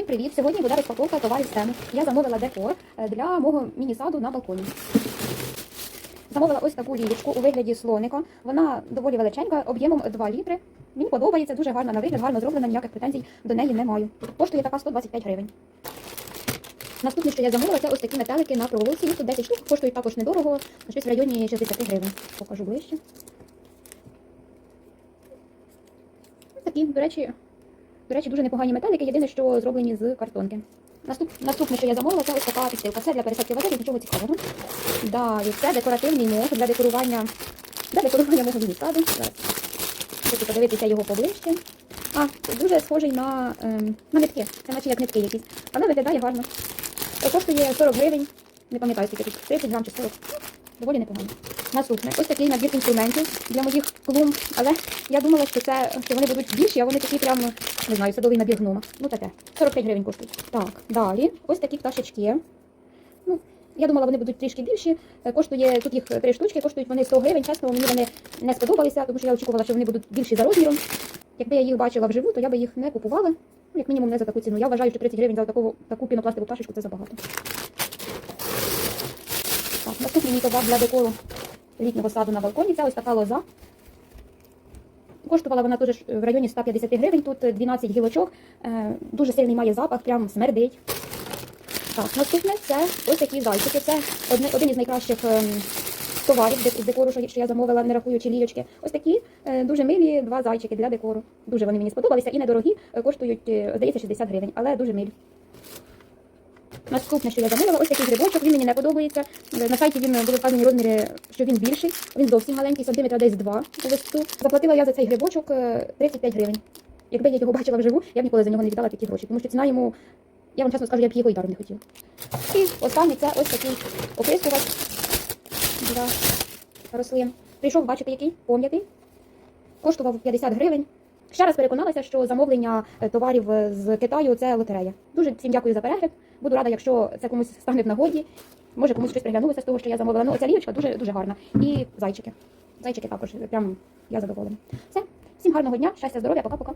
Всім привіт! Сьогодні буде розпаковка товарів з теми. Я замовила декор е, для мого міні-саду на балконі. Замовила ось таку лілічку у вигляді слоника. Вона доволі величенька, об'ємом 2 літри. Мені подобається, дуже гарна на вигляд, гарно зроблена, ніяких претензій до неї не маю. Коштує така 125 гривень. Наступне, що я замовила, це ось такі метелики на проволоці. Тут 10 штук, коштують також недорого, щось в районі 60 гривень. Покажу ближче. Такі, до речі, до речі, дуже непогані метелики, єдине, що зроблені з картонки. Наступ, наступне, що я замовила, це ось така підстилка. Це для пересадки вазонів, нічого цікавого. Далі, це декоративний мох для декорування, для декорування мого. Зараз хочу подивитися його поближче. А, дуже схожий на, ем, на нитки. Це наче як нитки якісь. Але виглядає гарно. Коштує 40 гривень. Не пам'ятаю, скільки тут 30 грам чи 40. Ну, Доволі непогано. Наступне. Ось такий набір інструментів для моїх клумб. Але я думала, що це що вони будуть більші, а вони такі прямо, не знаю, садовий набір гнома. Ну таке. 45 гривень коштують. Так, далі. Ось такі пташечки. Ну, я думала, вони будуть трішки більші. Е, Коштує тут їх три штучки, коштують вони 100 гривень. Чесно, мені вони не сподобалися, тому що я очікувала, що вони будуть більші за розміром. Якби я їх бачила вживу, то я би їх не купувала. Ну, як мінімум, не за таку ціну. Я вважаю, що 30 гривень за таку, таку пінопластикову пташечку це забагато. Так, наступний мій товар для декору літнього саду на балконі. Це ось така лоза. Коштувала вона теж в районі 150 гривень. Тут 12 гілочок. Е, Дуже сильний має запах, прям смердить. Так, наступне це ось такі зайчики. Це один із найкращих ем, товарів з декору, що, я замовила, не рахуючи лілечки. Ось такі е, дуже милі два зайчики для декору. Дуже вони мені сподобалися і недорогі, е, коштують, здається, 60 гривень, але дуже милі. Наступне, що я замовила, ось такий грибочок, він мені не подобається. Е, На сайті він були вказані розміри, що він більший. Він зовсім маленький, сантиметра десь два у висоту. Заплатила я за цей грибочок е, 35 гривень. Якби я його бачила вживу, я б ніколи за нього не віддала такі гроші, тому що ціна йому, я вам чесно скажу, я б його і даром не хотіла. І останній це ось такий оприскувач для рослин. Прийшов, бачите, який пом'ятий. Коштував 50 гривень. Ще раз переконалася, що замовлення е, товарів е, з Китаю це лотерея. Дуже всім дякую за перегляд. Буду рада, якщо це комусь стане в нагоді. Може комусь щось приглянулося з того, що я замовила. Ну, оця лівочка дуже дуже гарна. І зайчики. Зайчики також. Прям я задоволена. Все. Всім гарного дня, щастя, здоров'я, пока-пока.